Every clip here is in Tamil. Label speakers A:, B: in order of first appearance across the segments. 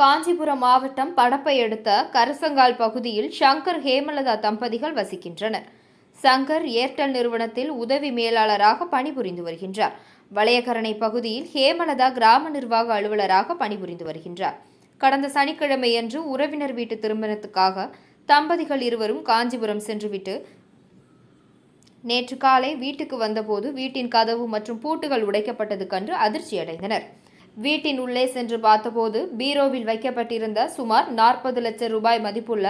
A: காஞ்சிபுரம் மாவட்டம் படப்பை அடுத்த கரசங்கால் பகுதியில் சங்கர் ஹேமலதா தம்பதிகள் வசிக்கின்றனர். சங்கர் ஏர்டெல் நிறுவனத்தில் உதவி மேலாளராக பணிபுரிந்து வருகின்றார். வளையக்கரணை பகுதியில் ஹேமலதா கிராம நிர்வாக அலுவலராக பணிபுரிந்து வருகின்றார். கடந்த சனிக்கிழமையன்று உறவினர் வீட்டு திருமணத்துக்காக தம்பதிகள் இருவரும் காஞ்சிபுரம் சென்றுவிட்டு நேற்று காலை வீட்டுக்கு வந்தபோது வீட்டின் கதவு மற்றும் பூட்டுகள் உடைக்கப்பட்டது கண்டு அதிர்ச்சியடைந்தனர். வீட்டின் உள்ளே சென்று பார்த்தபோது பீரோவில் வைக்கப்பட்டிருந்த சுமார் நாற்பது லட்சம் ரூபாய் மதிப்புள்ள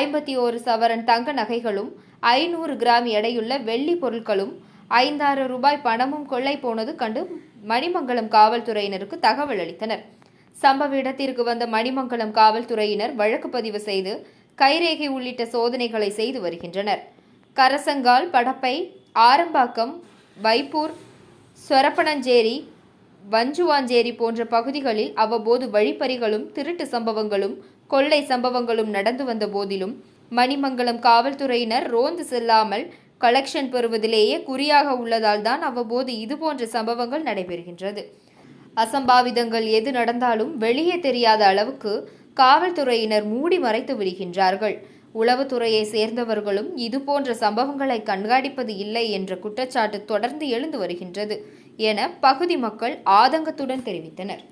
A: ஐம்பத்தி ஓரு சவரன் தங்க நகைகளும் ஐநூறு கிராம் எடையுள்ள வெள்ளி பொருட்களும் ஐந்தாயிரம் ரூபாய் பணமும் கொள்ளை போனது கண்டு மணிமங்கலம் காவல்துறையினருக்கு தகவல் அளித்தனர். சம்பவ இடத்திற்கு வந்த மணிமங்கலம் காவல்துறையினர் வழக்கு பதிவு செய்து கைரேகை உள்ளிட்ட சோதனைகளை செய்து வருகின்றனர். கரசங்கால் படப்பை ஆரம்பாக்கம் வைப்பூர் சொரப்பனஞ்சேரி வஞ்சுவாஞ்சேரி போன்ற பகுதிகளில் அவ்வப்போது வழிப்பறிகளும் திருட்டு சம்பவங்களும் கொள்ளை சம்பவங்களும் நடந்து வந்த போதிலும் மணிமங்கலம் காவல்துறையினர் ரோந்து செல்லாமல் கலெக்ஷன் பெறுவதிலேயே குறியாக உள்ளதால் தான் அவ்வப்போது இதுபோன்ற சம்பவங்கள் நடைபெறுகின்றது. அசம்பாவிதங்கள் எது நடந்தாலும் வெளியே தெரியாத அளவுக்கு காவல்துறையினர் மூடி மறைத்து விடுகின்றார்கள். உளவுத்துறையை சேர்ந்தவர்களும் இதுபோன்ற சம்பவங்களை கண்காணிப்பது இல்லை என்ற குற்றச்சாட்டு தொடர்ந்து எழுந்து வருகின்றது என பகுதி மக்கள் ஆதங்கத்துடன் தெரிவித்தனர்.